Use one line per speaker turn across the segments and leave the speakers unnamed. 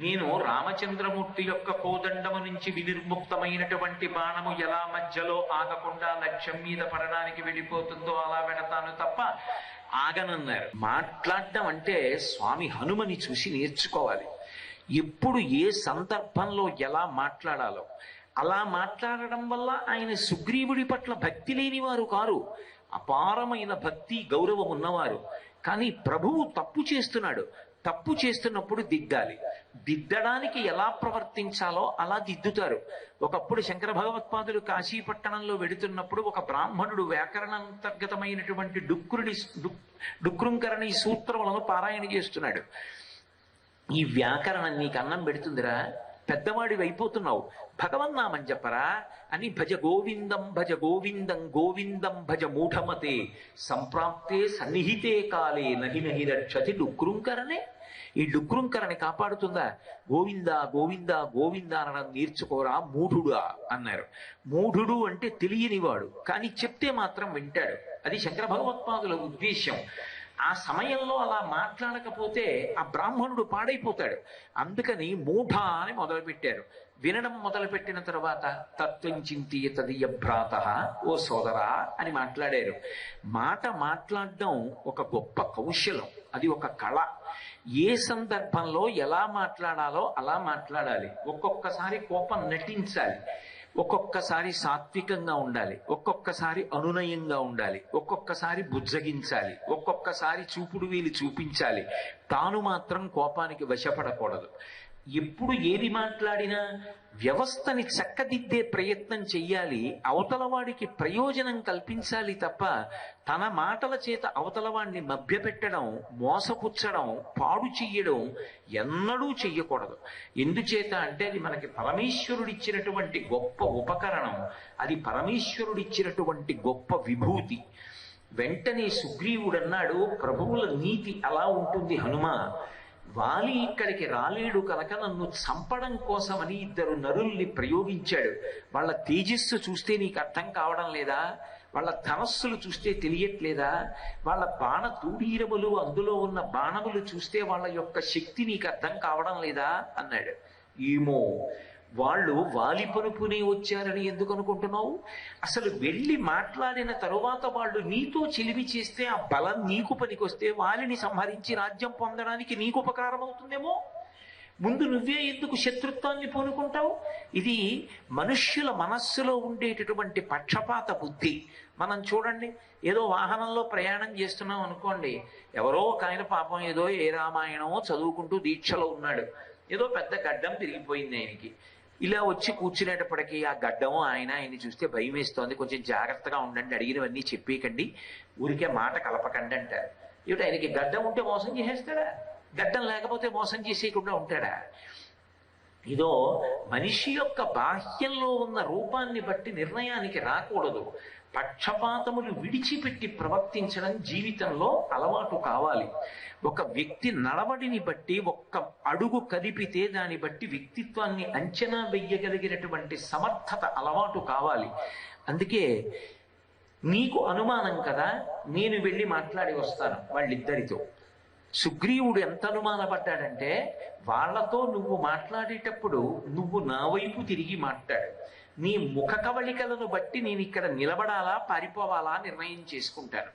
నేను రామచంద్రమూర్తి యొక్క కోదండము నుంచి వినిర్ముక్తమైనటువంటి బాణము ఎలా మధ్యలో ఆగకుండా లక్ష్యం మీద పడడానికి వెళ్ళిపోతుందో అలా వెడతాను తప్ప ఆగనన్నారు. మాట్లాడడం అంటే స్వామి హనుమని చూసి నేర్చుకోవాలి. ఎప్పుడు ఏ సందర్భంలో ఎలా మాట్లాడాలో. అలా మాట్లాడడం వల్ల ఆయన సుగ్రీవుడి పట్ల భక్తి లేని వారు కారు. అపారమైన భక్తి గౌరవం ఉన్నవారు. కానీ ప్రభువు తప్పు చేస్తున్నాడు. తప్పు చేస్తున్నప్పుడు దిద్దాలి దిద్దడానికి ఎలా ప్రవర్తించాలో అలా దిద్దుతారు. ఒకప్పుడు శంకర భగవత్పాదులు కాశీపట్టణంలో వెడుతున్నప్పుడు ఒక బ్రాహ్మణుడు వ్యాకరణాంతర్గతమైనటువంటి డుక్రుని డుక్రుంకరణి సూత్రములను పారాయణ చేస్తున్నాడు. ఈ వ్యాకరణం నీకు అన్నం పెడుతుందిరా. పెద్దవాడివి అయిపోతున్నావు. భగవన్నామని చెప్పరా? అని భజ గోవిందం భజ గోవిందం గోవిందం భజ మూఢమతే. సంప్రాప్తే సన్నిహితే కాలే నహి నహి రక్షతి డుక్రుంకరణే ఈ డుక్రుంకరని కాపాడుతుందా? గోవిందా గోవిందా గోవిందా అనడం నేర్చుకోరా మూఢుడా అన్నారు. మూఢుడు అంటే తెలియనివాడు. కానీ చెప్తే మాత్రం వింటాడు. అది శంకర భగవత్పాదుల ఉద్దేశ్యం. ఆ సమయంలో అలా మాట్లాడకపోతే ఆ బ్రాహ్మణుడు పాడైపోతాడు. అందుకని మూఢ అని మొదలుపెట్టారు. వినడం మొదలుపెట్టిన తర్వాత తత్వం చింతియ తదియ భ్రాత ఓ సోదరా అని మాట్లాడారు. మాట మాట్లాడడం ఒక గొప్ప కౌశలం అది ఒక కళ. ఏ సందర్భంలో ఎలా మాట్లాడాలో అలా మాట్లాడాలి. ఒక్కొక్కసారి కోపం నటించాలి. ఒక్కొక్కసారి సాత్వికంగా ఉండాలి. ఒక్కొక్కసారి అనునయంగా ఉండాలి. ఒక్కొక్కసారి బుజ్జగించాలి. ఒక్కొక్కసారి చూపుడు వీలు చూపించాలి. తాను మాత్రం కోపానికి వశపడకూడదు. ఎప్పుడు ఏది మాట్లాడినా వ్యవస్థని చక్కదిద్దే ప్రయత్నం చెయ్యాలి అవతలవాడికి ప్రయోజనం కల్పించాలి తప్ప తన మాటల చేత అవతలవాడిని మభ్యపెట్టడం మోసపుచ్చడం పాడు చెయ్యడం ఎన్నడూ చెయ్యకూడదు. ఎందుచేత అంటే అది మనకి పరమేశ్వరుడిచ్చినటువంటి గొప్ప ఉపకరణం అది పరమేశ్వరుడిచ్చినటువంటి గొప్ప విభూతి. వెంటనే సుగ్రీవుడన్నాడు ప్రభువుల నీతి అలా ఉంటుంది హనుమ వాలి ఇక్కడికి రాలేడు కనుక నన్ను చంపడం కోసమని ఇద్దరు నరుల్ని ప్రయోగించాడు. వాళ్ళ తేజస్సు చూస్తే నీకు అర్థం కావడం లేదా? వాళ్ళ ధనస్సులు చూస్తే తెలియట్లేదా? వాళ్ళ బాణ తూడీరములు అందులో ఉన్న బాణములు చూస్తే వాళ్ళ యొక్క శక్తి నీకు అర్థం కావడం లేదా? అన్నాడు. ఏమో వాళ్ళు వాలి పరుపునే వచ్చారని ఎందుకు అనుకుంటున్నావు? అసలు వెళ్ళి మాట్లాడిన తరువాత వాళ్ళు నీతో చిలిమి చేస్తే ఆ బలం నీకు పనికొస్తే వాలిని సంహరించి రాజ్యం పొందడానికి నీకు ఉపకారం అవుతుందేమో? ముందు నువ్వే ఎందుకు శత్రుత్వాన్ని పూనుకుంటావు? ఇది మనుష్యుల మనస్సులో ఉండేటటువంటి పక్షపాత బుద్ధి. మనం చూడండి ఏదో వాహనంలో ప్రయాణం చేస్తున్నాం అనుకోండి ఎవరో ఒక ఆయన పాపం ఏదో ఏ రామాయణమో చదువుకుంటూ దీక్షలో ఉన్నాడు. ఏదో పెద్ద గడ్డం తిరిగిపోయింది ఆయనకి. ఇలా వచ్చి కూర్చునేటప్పటికీ ఆ గడ్డము ఆయన ఆయన్ని చూస్తే భయం వేస్తోంది కొంచెం జాగ్రత్తగా ఉండండి అడిగినవన్నీ చెప్పేయకండి ఊరికే మాట కలపకండి అంటారు. ఏమిటి ఆయనకి గడ్డం ఉంటే మోసం చేసేస్తాడా? గడ్డం లేకపోతే మోసం చేసేయకుండా ఉంటాడా? ఇదో మనిషి యొక్క బాహ్యంలో ఉన్న రూపాన్ని బట్టి నిర్ణయానికి రాకూడదు. పక్షపాతములు విడిచిపెట్టి ప్రవర్తించడం జీవితంలో అలవాటు కావాలి. ఒక వ్యక్తి నడవడిని బట్టి ఒక్క అడుగు కదిపితే దాన్ని బట్టి వ్యక్తిత్వాన్ని అంచనా వెయ్యగలిగినటువంటి సమర్థత అలవాటు కావాలి. అందుకే నీకు అనుమానం కదా నేను వెళ్ళి మాట్లాడి వస్తాను వాళ్ళిద్దరితో. సుగ్రీవుడు ఎంత అనుమానపడ్డాడంటే వాళ్ళతో నువ్వు మాట్లాడేటప్పుడు నువ్వు నా వైపు తిరిగి మాట్లాడు. నీ ముఖ కవళికలను బట్టి నేను ఇక్కడ నిలబడాలా పారిపోవాలా నిర్ణయం చేసుకుంటాను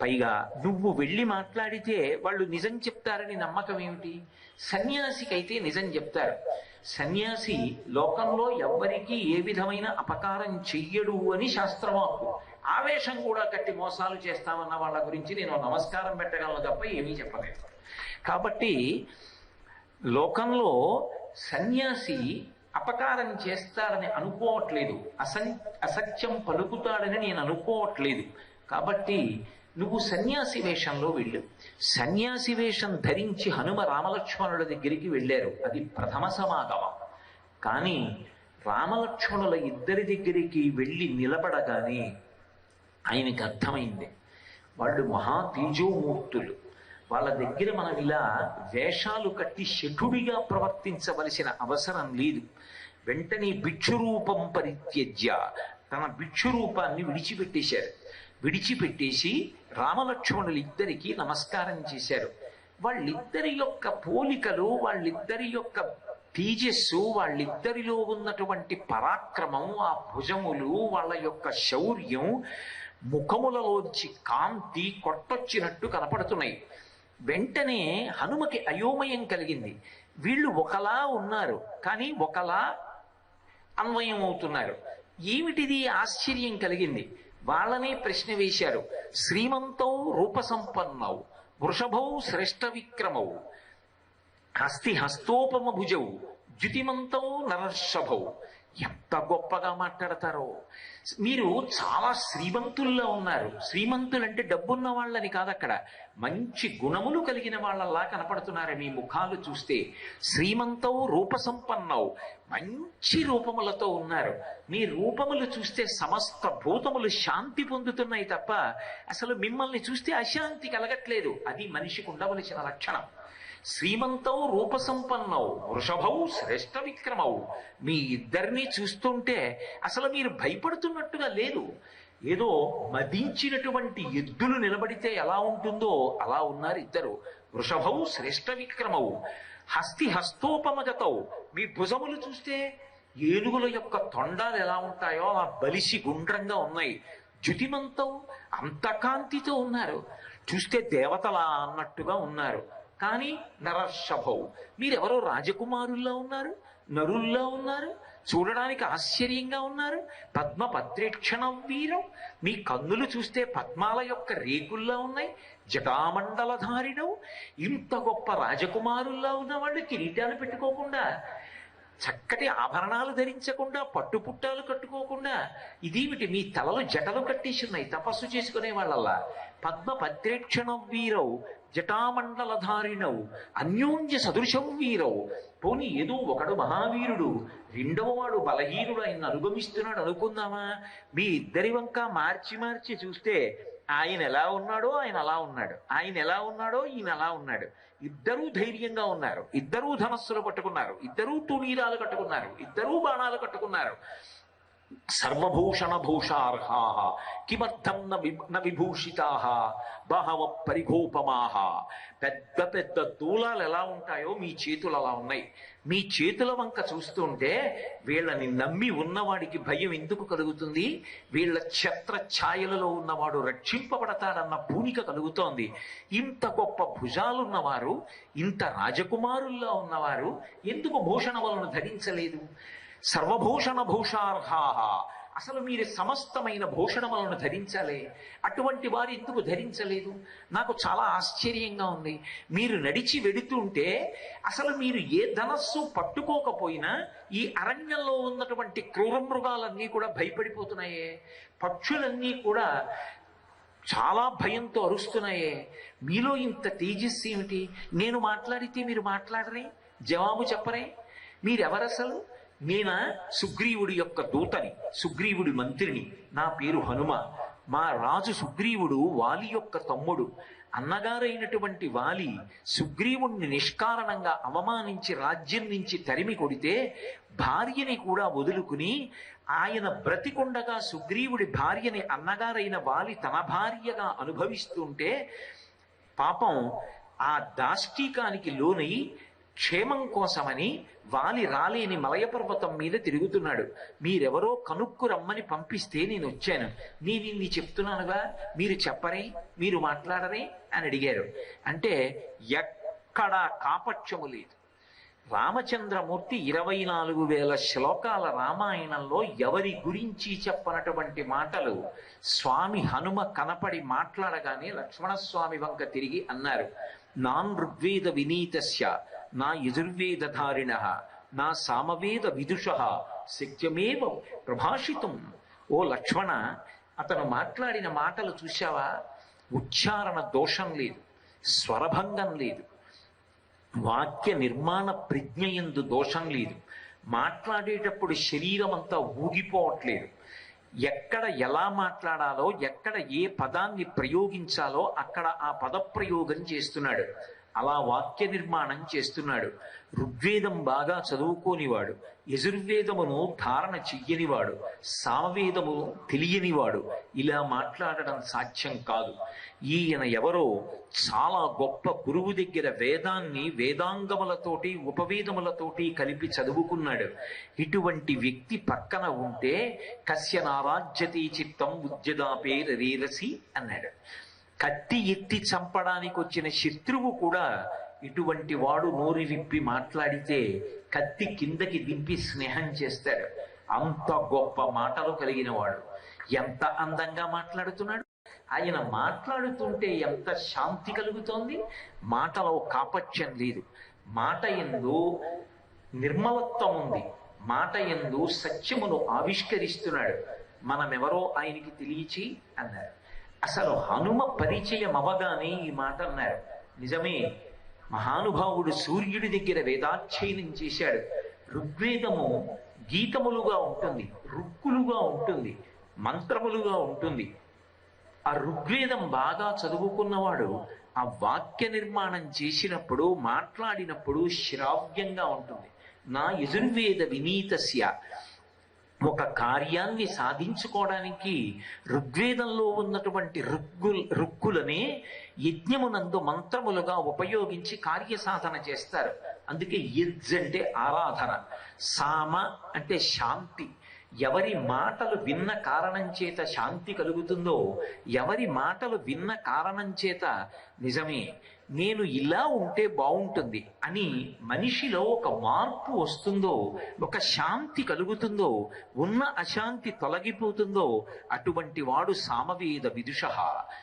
పైగా నువ్వు వెళ్ళి మాట్లాడితే వాళ్ళు నిజం చెప్తారని నమ్మకం ఏమిటి? సన్యాసికైతే నిజం చెప్తారు. సన్యాసి లోకంలో ఎవ్వరికీ ఏ విధమైన అపకారం చెయ్యడు అని శాస్త్రవాక్కు ఆవేశం కూడా కట్టి మోసాలు చేస్తామన్న వాళ్ళ గురించి నేను నమస్కారం పెట్టగలను తప్ప ఏమీ చెప్పలేదు. కాబట్టి లోకంలో సన్యాసి అపకారం చేస్తాడని అనుకోవట్లేదు. అసం అసత్యం పలుకుతాడని నేను అనుకోవట్లేదు. కాబట్టి నువ్వు సన్యాసి వేషంలో వెళ్ళు. సన్యాసి వేషం ధరించి హనుమ రామలక్ష్మణుల దగ్గరికి వెళ్ళారు. అది ప్రథమ సమాగమం. కానీ రామలక్ష్మణుల ఇద్దరి దగ్గరికి వెళ్ళి నిలబడగానే ఆయనకి అర్థమైంది. వాళ్ళు మహా తేజోమూర్తులు. వాళ్ళ దగ్గర మనం ఇలా వేషాలు కట్టి శఠుడిగా ప్రవర్తించవలసిన అవసరం లేదు. వెంటనే భిక్షురూపం పరిత్యజ్య. తన భిక్షురూపాన్ని విడిచిపెట్టేశారు. విడిచిపెట్టేసి రామలక్ష్మణులు ఇద్దరికి నమస్కారం చేశారు. వాళ్ళిద్దరి యొక్క పోలికలు వాళ్ళిద్దరి యొక్క తేజస్సు వాళ్ళిద్దరిలో ఉన్నటువంటి పరాక్రమం ఆ భుజములు వాళ్ళ యొక్క శౌర్యం ముఖములలోంచి కాంతి కొట్టొచ్చినట్టు కనపడుతున్నాయి. వెంటనే హనుమకి అయోమయం కలిగింది. వీళ్ళు ఒకలా ఉన్నారు. కానీ ఒకలా అన్వయం అవుతున్నారు. ఏమిటిది ఆశ్చర్యం కలిగింది? వాళ్ళనే ప్రశ్న వేశారు. శ్రీమంతౌ రూపసంపన్నౌ వృషభౌ శ్రేష్ఠ విక్రమౌ హస్తి హస్తోపమ భుజౌ ద్యుతిమంతౌ నరర్షభౌ. ఎంత గొప్పగా మాట్లాడతారో. మీరు చాలా శ్రీమంతుల్లో ఉన్నారు. శ్రీమంతులంటే డబ్బున్న వాళ్ళని కాదు అక్కడ. మంచి గుణములు కలిగిన వాళ్ళలా కనపడుతున్నారు. మీ ముఖాలు చూస్తే శ్రీమంతవు రూపసంపన్నవు. మంచి రూపములతో ఉన్నారు. మీ రూపములు చూస్తే సమస్త భూతములు శాంతి పొందుతున్నాయి తప్ప అసలు మిమ్మల్ని చూస్తే అశాంతి కలగట్లేదు. అది మనిషికి ఉండవలసిన లక్షణం. శ్రీమంతం రూపసంపన్నౌ వృషభౌ శ్రేష్ఠ విక్రమౌ మీ ఇద్దరిని చూస్తుంటే అసలు మీరు భయపడుతున్నట్టుగా లేదు. ఏదో మదించినటువంటి ఎద్దులు నిలబడితే ఎలా ఉంటుందో అలా ఉన్నారు ఇద్దరు. వృషభౌ శ్రేష్ఠ విక్రమౌ హస్తి హస్తోపమగతౌ మీ భుజములు చూస్తే ఏనుగుల యొక్క తొండాలు ఎలా ఉంటాయో అలా బలిసి గుండ్రంగా ఉన్నాయి. జ్యుతిమంతం అంత కాంతితో ఉన్నారు. చూస్తే దేవతలా అన్నట్టుగా ఉన్నారు. కానీ నరర్షభౌ. మీరెవరో రాజకుమారుల్లా ఉన్నారు నరుల్లా ఉన్నారు చూడడానికి ఆశ్చర్యంగా ఉన్నారు. పద్మ పత్రేక్షణం వీరం. మీ కన్నులు చూస్తే పద్మాల యొక్క రేకుల్లా ఉన్నాయి జటామండలధారిణం ఇంత గొప్ప రాజకుమారుల్లా ఉన్న వాళ్ళు కిరీటాలు పెట్టుకోకుండా చక్కటి ఆభరణాలు ధరించకుండా పట్టుపుట్టాలు కట్టుకోకుండా ఇదేమిటి మీ తలలు జటలు కట్టేసి ఉన్నాయి తపస్సు చేసుకునే వాళ్ళల్లా? పద్మ పత్రేక్షణం వీరవు. జటామండలధారిణవు అన్యోన్య సదృశం వీరవు పోని ఏదో ఒకడు మహావీరుడు రెండవ వాడు బలహీనుడు ఆయన అనుగమిస్తున్నాడు అనుకుందామా? మీ ఇద్దరి వంక మార్చి మార్చి చూస్తే ఆయన ఎలా ఉన్నాడో ఆయన అలా ఉన్నాడు. ఆయన ఎలా ఉన్నాడో ఈయన అలా ఉన్నాడు. ఇద్దరూ ధైర్యంగా ఉన్నారు. ఇద్దరూ ధనస్సులు పట్టుకున్నారు. ఇద్దరూ తుణీరాలు కట్టుకున్నారు. ఇద్దరూ బాణాలు కట్టుకున్నారు. సర్వభూషణ భూషార్హా కిమర్థం న న విభూషితా బహవ పరిఘోపమాహ పెద్ద పెద్ద దూలాలు ఎలా ఉంటాయో మీ చేతులు అలా ఉన్నాయి. మీ చేతుల వంక చూస్తుంటే వీళ్ళని నమ్మి ఉన్నవాడికి భయం ఎందుకు కలుగుతుంది? వీళ్ళ ఛత్ర ఛాయలలో ఉన్నవాడు రక్షింపబడతాడన్న పూనిక కలుగుతోంది. ఇంత గొప్ప భుజాలున్నవారు ఇంత రాజకుమారుల్లో ఉన్నవారు ఎందుకు భూషణములను ధరించలేదు? సర్వభూషణ భూషార్హా అసలు మీరు సమస్తమైన భూషణములను ధరించాలి. అటువంటి వారు ఎందుకు ధరించలేదు? నాకు చాలా ఆశ్చర్యంగా ఉంది. మీరు నడిచి వెడుతుంటే అసలు మీరు ఏ ధనస్సు పట్టుకోకపోయినా ఈ అరణ్యంలో ఉన్నటువంటి క్రూర మృగాలన్నీ కూడా భయపడిపోతున్నాయే. పక్షులన్నీ కూడా చాలా భయంతో అరుస్తున్నాయే. మీలో ఇంత తేజస్సు ఏమిటి? నేను మాట్లాడితే మీరు మాట్లాడరే? జవాబు చెప్పరే? మీరెవరసలు? నేను? సుగ్రీవుడి యొక్క దూతని సుగ్రీవుడి మంత్రిని. నా పేరు హనుమ. మా రాజు సుగ్రీవుడు వాలి యొక్క తమ్ముడు. అన్నగారైనటువంటి వాలి సుగ్రీవుణ్ణి నిష్కారణంగా అవమానించి రాజ్యం నుంచి తరిమి కొడితే భార్యని కూడా వదులుకుని ఆయన బ్రతికుండగా సుగ్రీవుడి భార్యని అన్నగారైన వాలి తన భార్యగా అనుభవిస్తుంటే పాపం ఆ దాష్టీకానికి లోనై క్షేమం కోసమని వాలి రాలేని మలయ పర్వతం మీద తిరుగుతున్నాడు. మీరెవరో కనుక్కు రమ్మని పంపిస్తే నేను వచ్చాను. నేను ఇన్ని చెప్తున్నానుగా మీరు చెప్పరే మీరు మాట్లాడరే అని అడిగారు. అంటే ఎక్కడా కాపట్యము లేదు. రామచంద్రమూర్తి ఇరవై నాలుగు వేల శ్లోకాల రామాయణంలో ఎవరి గురించి చెప్పనటువంటి మాటలు స్వామి హనుమ కనపడి మాట్లాడగానే లక్ష్మణస్వామి వంక తిరిగి అన్నారు. నాన్ ఋగ్వేద వినీతస్య. నా యజుర్వేదధారిణ నా సామవేద విదుష శక్యమేవ ప్రభాషితం. ఓ లక్ష్మణ అతను మాట్లాడిన మాటలు చూశావా? ఉచ్చారణ దోషం లేదు స్వరభంగం లేదు వాక్య నిర్మాణ ప్రజ్ఞ ఎందు దోషం లేదు మాట్లాడేటప్పుడు శరీరం అంతా ఊగిపోవట్లేదు. ఎక్కడ ఎలా మాట్లాడాలో ఎక్కడ ఏ పదాన్ని ప్రయోగించాలో అక్కడ ఆ పద ప్రయోగం చేస్తున్నాడు. అలా వాక్య నిర్మాణం చేస్తున్నాడు. ఋగ్వేదం బాగా చదువుకోనివాడు. యజుర్వేదమును ధారణ చెయ్యనివాడు. సామవేదము తెలియనివాడు. ఇలా మాట్లాడడం సాధ్యం కాదు. ఈయన ఎవరో చాలా గొప్ప గురువు దగ్గర వేదాన్ని వేదాంగములతోటి ఉపవేదములతోటి కలిపి చదువుకున్నాడు. ఇటువంటి వ్యక్తి పక్కన ఉంటే కశ్య నారాజ్యతి చిత్తం ఉద్యదాపే రీరసి అన్నాడు. కత్తి ఎత్తి చంపడానికి వచ్చిన శత్రువు కూడా ఇటువంటి వాడు నోరు విప్పి మాట్లాడితే కత్తి కిందకి దింపి స్నేహం చేస్తాడు. అంత గొప్ప మాటలు కలిగిన వాడు. ఎంత అందంగా మాట్లాడుతున్నాడు? ఆయన మాట్లాడుతుంటే ఎంత శాంతి కలుగుతోంది? మాటలో కాపత్యం లేదు. మాట ఎందు నిర్మలత్వం ఉంది. మాట ఎందు సత్యమును ఆవిష్కరిస్తున్నాడు. మనమెవరో ఆయనకి తెలియచి అన్నారు. అసలు హనుమ పరిచయం అవగానే ఈ మాట అన్నారు. నిజమే మహానుభావుడు సూర్యుడి దగ్గర వేదాధ్యయనం చేశాడు. ఋగ్వేదము గీతములుగా ఉంటుంది రుక్కులుగా ఉంటుంది మంత్రములుగా ఉంటుంది. ఆ ఋగ్వేదం బాగా చదువుకున్నవాడు ఆ వాక్య నిర్మాణం చేసినప్పుడు మాట్లాడినప్పుడు శ్రావ్యంగా ఉంటుంది. నా యజుర్వేద వినీతస్య ఒక కార్యాన్ని సాధించుకోవడానికి ఋగ్వేదంలో ఉన్నటువంటి రుగ్గు రుక్కులనే యజ్ఞమునందు మంత్రములుగా ఉపయోగించి కార్యసాధన చేస్తారు. అందుకే యజ్ అంటే ఆరాధన. సామ అంటే శాంతి. ఎవరి మాటలు విన్న కారణం చేత శాంతి కలుగుతుందో ఎవరి మాటలు విన్న కారణం చేత నిజమే. నేను ఇలా ఉంటే బాగుంటుంది అని మనిషిలో ఒక మార్పు వస్తుందో ఒక శాంతి కలుగుతుందో ఉన్న అశాంతి తొలగిపోతుందో అటువంటి వాడు సామవేద విదుష.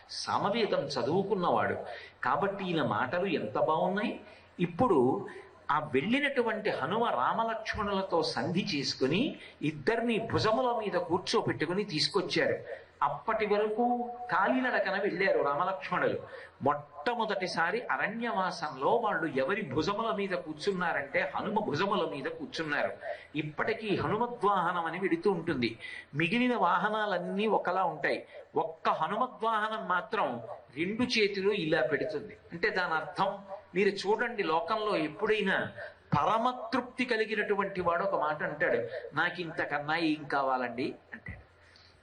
సామవేదం చదువుకున్నవాడు. కాబట్టి ఈయన మాటలు ఎంత బాగున్నాయి ఇప్పుడు ఆ వెళ్ళినటువంటి హనుమ రామలక్ష్మణులతో సంధి చేసుకుని ఇద్దరిని భుజముల మీద కూర్చోపెట్టుకుని తీసుకొచ్చారు. అప్పటి వరకు కాలినడకన వెళ్ళారు రామలక్ష్మణులు. మొట్టమొదటిసారి అరణ్యవాసంలో వాళ్ళు ఎవరి భుజముల మీద కూర్చున్నారంటే హనుమ భుజముల మీద కూర్చున్నారు. ఇప్పటికీ హనుమద్వాహనం అని వెడుతూ ఉంటుంది. మిగిలిన వాహనాలన్నీ ఒకలా ఉంటాయి. ఒక్క హనుమద్వాహనం మాత్రం రెండు చేతులు ఇలా పెడుతుంది. అంటే దాని అర్థం మీరు చూడండి లోకంలో ఎప్పుడైనా పరమతృప్తి కలిగినటువంటి వాడు ఒక మాట అంటాడు. నాకు ఇంతకన్నా ఏం కావాలండి? అంటాడు.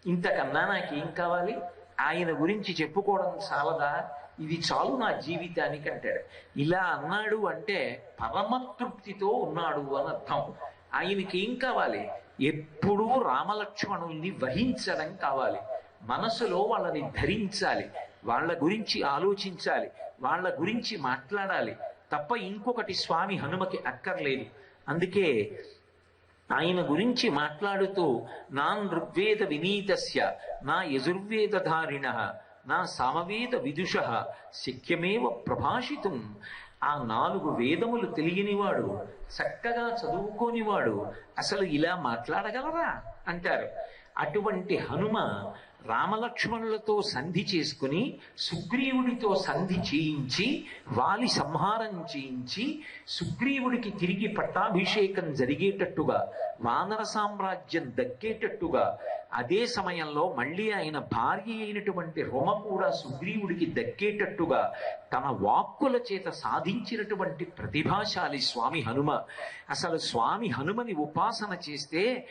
ఇంతకన్నా నాకేం కావాలి? ఆయన గురించి చెప్పుకోవడం చాలదా? ఇది చాలు నా జీవితానికి అంటాడు. ఇలా అన్నాడు అంటే పరమతృప్తితో ఉన్నాడు అని అర్థం. ఆయనకి ఏం కావాలి? ఎప్పుడూ రామలక్ష్మణుల్ని వహించడం కావాలి. మనసులో వాళ్ళని ధరించాలి. వాళ్ళ గురించి ఆలోచించాలి. వాళ్ళ గురించి మాట్లాడాలి. తప్ప ఇంకొకటి స్వామి హనుమకి అక్కర్లేదు. అందుకే ఆయన గురించి మాట్లాడుతూ నా ఋగ్వేద వినీతస్య నా యజుర్వేదధారిణ నా సామవేద విదుష శక్యమేవ ప్రభాషితం. ఆ నాలుగు వేదములు తెలియనివాడు చక్కగా చదువుకోనివాడు అసలు ఇలా మాట్లాడగలరా? అంటారు. అటువంటి హనుమ రామలక్ష్మణులతో సంధి చేసుకుని సుగ్రీవుడితో సంధి చేయించి వాలి సంహారం చేయించి సుగ్రీవుడికి తిరిగి పట్టాభిషేకం జరిగేటట్టుగా వానర సామ్రాజ్యం దక్కేటట్టుగా అదే సమయంలో మళ్ళీ ఆయన భార్య అయినటువంటి రొమ కూడా సుగ్రీవుడికి దక్కేటట్టుగా తన వాక్కుల చేత సాధించినటువంటి ప్రతిభాశాలి స్వామి హనుమ. అసలు స్వామి హనుమని ఉపాసన చేస్తే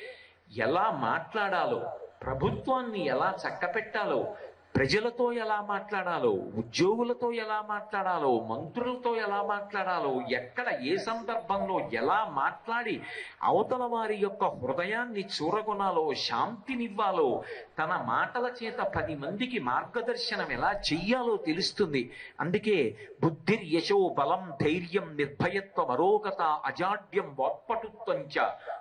ఎలా మాట్లాడాలో ప్రభుత్వాన్ని ఎలా చక్కపెట్టాలో ప్రజలతో ఎలా మాట్లాడాలో ఉద్యోగులతో ఎలా మాట్లాడాలో మంత్రులతో ఎలా మాట్లాడాలో ఎక్కడ ఏ సందర్భంలో ఎలా మాట్లాడి అవతల వారి యొక్క హృదయాన్ని చూరగొనాలో శాంతినివ్వాలో తన మాటల చేత పది మందికి మార్గదర్శనం ఎలా చెయ్యాలో తెలుస్తుంది. అందుకే బుద్ధిర్ యశో బలం ధైర్యం నిర్భయత్వ మరోగత అజాడ్యం వాక్పటుత్వంచ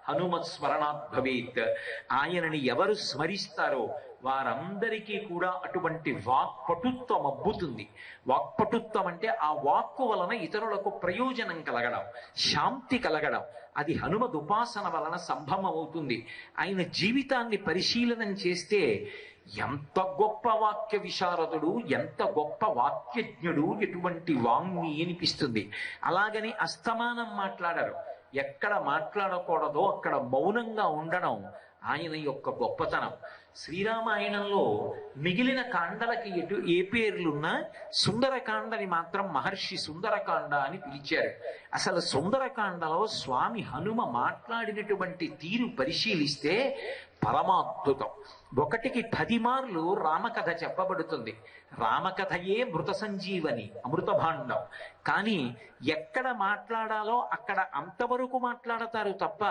హనుమత్ స్మరణాత్ భవేత్ ఆయనని ఎవరు స్మరిస్తారో వారందరికీ కూడా అటువంటి వాక్పటుత్వం అబ్బుతుంది. వాక్పటుత్వం అంటే ఆ వాక్కు వలన ఇతరులకు ప్రయోజనం కలగడం శాంతి కలగడం. అది హనుమద్ ఉపాసన వలన సంభవం అవుతుంది ఆయన జీవితాన్ని పరిశీలనం చేస్తే ఎంత గొప్ప వాక్య విశారదుడు ఎంత గొప్ప వాక్యజ్ఞుడు ఎటువంటి వాంగ్మి అనిపిస్తుంది. అలాగని అస్తమానం మాట్లాడరు. ఎక్కడ మాట్లాడకూడదో అక్కడ మౌనంగా ఉండడం ఆయన యొక్క గొప్పతనం. శ్రీరామాయణంలో మిగిలిన కాండలకి ఎటు ఏ పేర్లున్నా సుందరకాండని మాత్రం మహర్షి సుందరకాండ అని పిలిచారు. అసలు సుందరకాండలో స్వామి హనుమ మాట్లాడినటువంటి తీరు పరిశీలిస్తే పరమాద్భుతం. ఒకటికి పది మార్లు రామకథ చెప్పబడుతుంది. రామకథయే మృత సంజీవని అమృత భాండం కానీ ఎక్కడ మాట్లాడాలో అక్కడ అంతవరకు మాట్లాడతారు తప్ప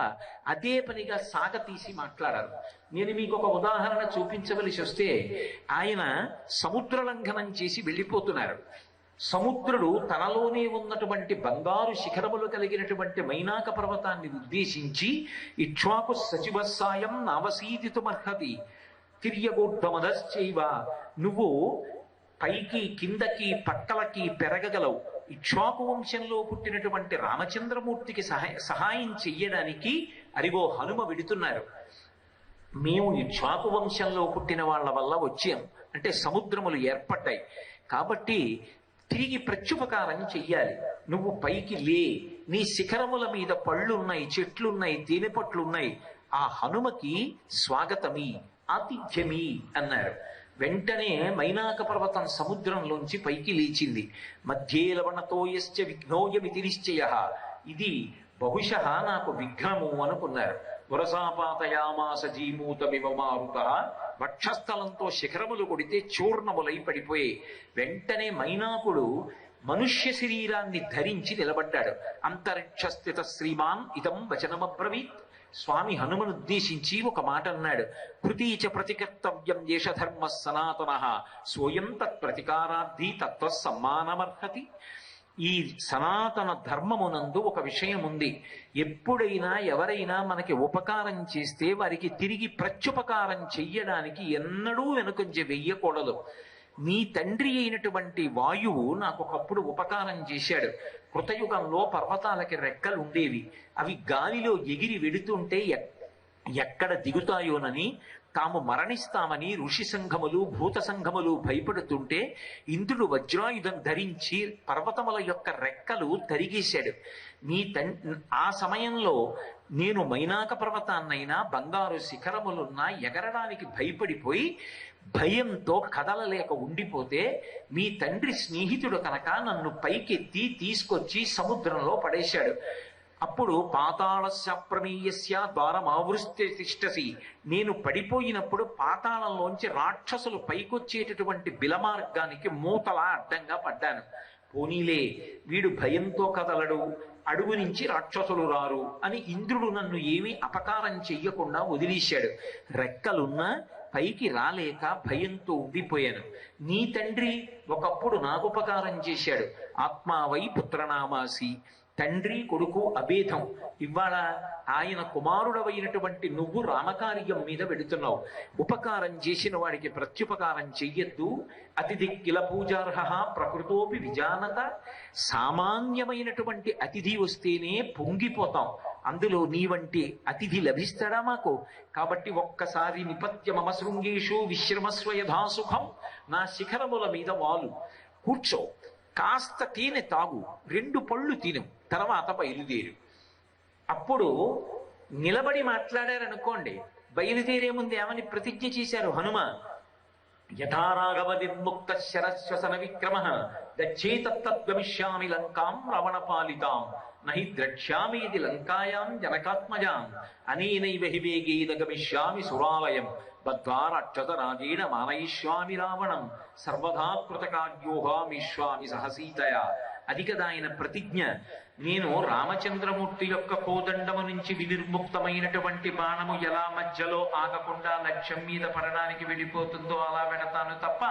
అదే పనిగా సాగతీసి మాట్లాడారు. నేను మీకు ఒక ఉదాహరణ చూపించవలసి వస్తే ఆయన సముద్ర లంఘనం చేసి వెళ్ళిపోతున్నారు. సముద్రుడు తనలోనే ఉన్నటువంటి బంగారు శిఖరములు కలిగినటువంటి మైనాక పర్వతాన్ని ఉద్దేశించి ఇక్ష్వాకు సచివస్సాయం నావసీదితుమర్హతి. తిర్యగోడ్డమదశ్చైవ నువ్వు పైకి కిందకి పక్కలకి పెరగగలవు. ఇక్ష్వాకు వంశంలో పుట్టినటువంటి రామచంద్రమూర్తికి సహాయ సహాయం చెయ్యడానికి అరిగో హనుమ విడుతున్నారు. మేము ఇక్ష్వాకు వంశంలో పుట్టిన వాళ్ళ వల్ల వచ్చాం. అంటే సముద్రములు ఏర్పడ్డాయి. కాబట్టి తిరిగి ప్రత్యుపకారం చెయ్యాలి. నువ్వు పైకి లే. నీ శిఖరముల మీద పళ్ళున్నాయి చెట్లున్నాయి తేనెపట్లున్నాయి. ఆ హనుమకి స్వాగతమి ఆతిథ్యమి అన్నారు. వెంటనే మైనాక పర్వతం సముద్రంలోంచి పైకి లేచింది. మధ్యే లవణతోయశ్చ విఘ్నోయమితి నిశ్చయ ఇది బహుశ నాకు విఘ్నము అనుకున్నారు. వరసాపాతయామాస జీమూతమివ మారుత వక్షస్థలంతో శిఖరములు కొడితే చూర్ణములై పడిపోయి వెంటనే మైనాకుడు మనుష్య శరీరాన్ని ధరించి నిలబడ్డాడు. అంతరిక్షస్థిత శ్రీమాన్ ఇదం వచనమబ్రవీత్. స్వామి హనుమనుద్దేశించి ఒక మాట అన్నాడు కృతీచ ప్రతికర్తవ్యం దేశధర్మ సనాతన. స్వయం తత్ప్రతికారార్థి తత్వ సమ్మానమర్హతి ఈ సనాతన ధర్మమునందు ఒక విషయం ఉంది ఎప్పుడైనా ఎవరైనా మనకి ఉపకారం చేస్తే వారికి తిరిగి ప్రత్యుపకారం చెయ్యడానికి ఎన్నడూ వెనుకంజ వెయ్యకూడదు. నీ తండ్రి అయినటువంటి వాయువు నాకు ఒకప్పుడు ఉపకారం చేశాడు. కృతయుగంలో పర్వతాలకి రెక్కలు ఉండేవి అవి గాలిలో ఎగిరి వెడుతుంటే ఎక్కడ దిగుతాయోనని తాము మరణిస్తామని ఋషి సంఘములు భూత సంఘములు భయపడుతుంటే ఇంద్రుడు వజ్రాయుధం ధరించి పర్వతముల యొక్క రెక్కలు తరిగేశాడు. నీ తన్ ఆ సమయంలో నేను మైనాక పర్వతాన్నైనా బంగారు శిఖరములున్నా ఎగరడానికి భయపడిపోయి భయంతో కదలలేక ఉండిపోతే మీ తండ్రి స్నేహితుడు కనుక నన్ను పైకెత్తి తీసుకొచ్చి సముద్రంలో పడేశాడు. అప్పుడు పాతాళస్య ప్రమేయస్య ద్వారమావృస్తే తిష్టసి. నేను పడిపోయినప్పుడు పాతాళంలోంచి రాక్షసులు పైకొచ్చేటటువంటి బిలమార్గానికి మూతలా అడ్డంగా పడ్డాను. పోనీలే వీడు భయంతో కదలడు అడుగు నుంచి రాక్షసులు రారు అని ఇంద్రుడు నన్ను ఏమీ అపకారం చెయ్యకుండా వదిలేశాడు. రెక్కలున్నా పైకి రాలేక భయంతో ఉండిపోయాను నీ తండ్రి ఒకప్పుడు నాకు ఉపకారం చేశాడు. ఆత్మావై పుత్రనామాసి. తండ్రి కొడుకు అభేదం. ఇవాళ ఆయన కుమారుడవైనటువంటి నువ్వు రామకార్యం మీద వెడుతున్నావు ఉపకారం చేసిన వాడికి ప్రత్యుపకారం చెయ్యొద్దు. అతిథి కిల పూజార్హ ప్రకృతోపి విజానత. సామాన్యమైనటువంటి అతిథి వస్తేనే పొంగిపోతాం. అందులో నీ వంటి అతిథి లభిస్తాడా మాకు? కాబట్టి ఒక్కసారి నిపత్య మమ శృంగేషు విశ్రమస్వ యథాసుఖం. నా శిఖరముల మీద వాలు. కూర్చో. కాస్త తేనె తాగు రెండు పళ్ళు తిను తర్వాత బయలుదేరు. అప్పుడు నిలబడి మాట్లాడారనుకోండి బయలుదేరే ముందు ఏమని ప్రతిజ్ఞ చేశారు? హనుమ యథారాఘవ నిర్ముక్త శరశ్వసన విక్రమ గచ్చేతత్వమిష్యామి లంకాం రవణ పాలితాం నహి ద్రక్ష్యామీది లంకాయాం జనకాత్మజాం అనేనైవ హి వేగేన గమిష్యామి సురాలయం బద్వారక్షత రాజేణ మానయిష్యామి రావణం సర్వదా కృతకార్యోహామిష్యామి సహసీతయా అది కదా ఆయన ప్రతిజ్ఞ నేను రామచంద్రమూర్తి యొక్క కోదండము నుంచి వినిర్ముక్తమైనటువంటి బాణము ఎలా మధ్యలో ఆగకుండా లక్ష్యం మీద పడడానికి వెళ్ళిపోతుందో అలా వెడతాను తప్ప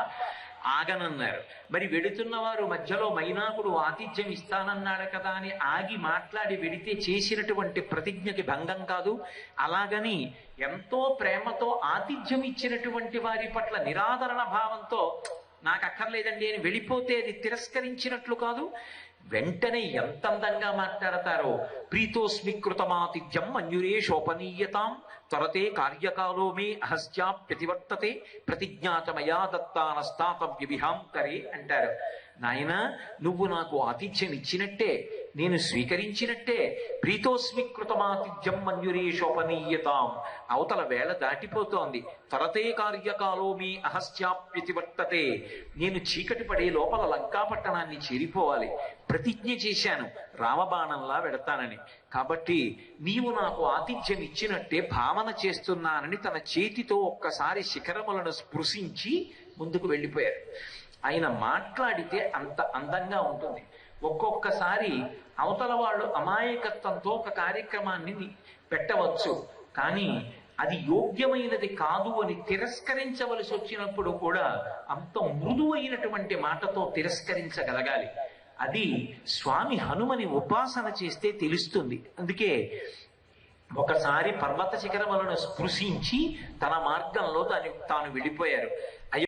ఆగనన్నారు. మరి వెడుతున్న వారు మధ్యలో మైనాకుడు ఆతిథ్యం ఇస్తానన్నాడు కదా అని ఆగి మాట్లాడి వెడితే చేసినటువంటి ప్రతిజ్ఞకి భంగం కాదు. అలాగని ఎంతో ప్రేమతో ఆతిథ్యం ఇచ్చినటువంటి వారి పట్ల నిరాదరణ భావంతో నాకు అక్కర్లేదండి అని వెళ్ళిపోతే అది తిరస్కరించినట్లు కాదు. వెంటనే ఎంత అందంగా మాట్లాడతారో. ప్రీతోస్మి కృతమాతిథ్యం మంజురేషోపనీయతాం త్వరతే కార్యకాలో మే అహస్యా ప్రతివర్తతే. ప్రతిజ్ఞాత దత్తానస్తాతవ్యభిహాంకరే అంటారు. నాయనా నువ్వు నాకు ఆతిథ్యం ఇచ్చినట్టే నేను స్వీకరించినట్టే ప్రీతోస్మికృతమాతిథ్యం మన్యురేషోపనీయతాం అవతల వేళ దాటిపోతోంది. తరతే కార్యకాలో మీ అహస్యాప్యతివర్తతే నేను చీకటి పడే లోపల లంకాపట్టణాన్ని చేరిపోవాలి. ప్రతిజ్ఞ చేశాను. రామబాణంలా వెడతానని. కాబట్టి నీవు నాకు ఆతిథ్యం ఇచ్చినట్టే భావన చేస్తున్నానని తన చేతితో ఒక్కసారి శిఖరములను స్పృశించి ముందుకు వెళ్ళిపోయారు. ఆయన మాట్లాడితే అంత అందంగా ఉంటుంది. ఒక్కొక్కసారి అవతల వాళ్ళు అమాయకత్వంతో ఒక కార్యక్రమాన్ని పెట్టవచ్చు. కానీ అది యోగ్యమైనది కాదు అని తిరస్కరించవలసి వచ్చినప్పుడు కూడా అంత మృదువైనటువంటి మాటతో తిరస్కరించగలగాలి. అది స్వామి హనుమని ఉపాసన చేస్తే తెలుస్తుంది. అందుకే ఒకసారి పర్వత శిఖరములను స్పృశించి తన మార్గంలో దాని తాను వెళ్ళిపోయారు. అయ్యో